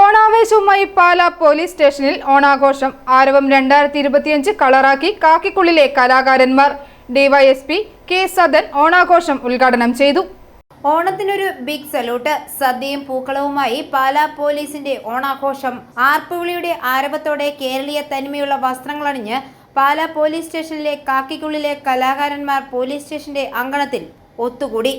ഓണാവേശവുമായി പാല police സ്റ്റേഷനിൽ ഓണാഘോഷം. ആരവം രണ്ടായിരത്തി ഇരുപത്തിയഞ്ച് കളറാക്കി കാക്കിക്കുള്ളിലെ കലാകാരന്മാർ. ഡിവൈഎസ്പി കെ സദൻ ഓണാഘോഷം ഉദ്ഘാടനം ചെയ്തു. ഓണത്തിനൊരു ബിഗ് സല്യൂട്ട് സദ്യയും പൂക്കളവുമായി പാലാ പോലീസിന്റെ ഓണാഘോഷം. ആർപ്പുവിളിയുടെ ആരവത്തോടെ കേരളീയ തനിമയുള്ള വസ്ത്രങ്ങളണിഞ്ഞ് പാലാ പോലീസ് സ്റ്റേഷനിലെ കാക്കിക്കുള്ളിലെ കലാകാരന്മാർ പോലീസ് സ്റ്റേഷന്റെ അങ്കണത്തിൽ ഒത്തുകൂടി.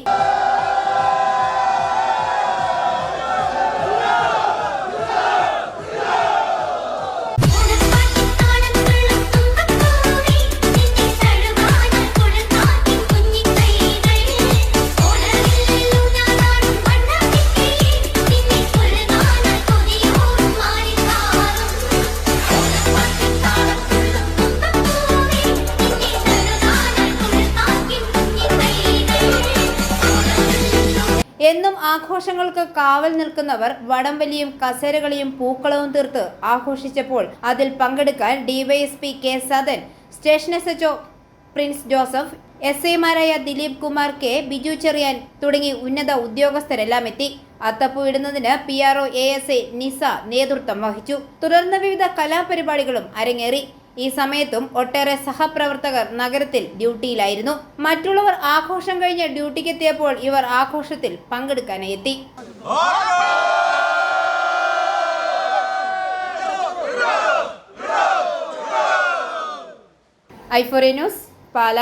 എന്നും ആഘോഷങ്ങൾക്ക് കാവൽ നിൽക്കുന്നവർ വടംവലിയും കസേരകളിയും പൂക്കളവും തീർത്ത് ആഘോഷിച്ചപ്പോൾ അതിൽ പങ്കെടുക്കാൻ DYSP K Sadan station S H O Prince Joseph S ഐമാരായ ദിലീപ് കുമാർ കെ ബിജു ചെറിയാൻ തുടങ്ങി ഉന്നത ഉദ്യോഗസ്ഥരെല്ലാം എത്തി. അത്തപ്പുവിടുന്നതിന് P R O A S A Nisa നേതൃത്വം വഹിച്ചു. തുടർന്ന് വിവിധ കലാപരിപാടികളും അരങ്ങേറി. ഈ സമയത്തും ഒട്ടേറെ സഹപ്രവർത്തകർ നഗരത്തിൽ ഡ്യൂട്ടിയിലായിരുന്നു. മറ്റുള്ളവർ ആഘോഷം കഴിഞ്ഞ് ഡ്യൂട്ടിക്കെത്തിയപ്പോൾ ഇവർ ആഘോഷത്തിൽ പങ്കെടുക്കാനായി എത്തി ഐഫോറി ന്യൂസ് പാല.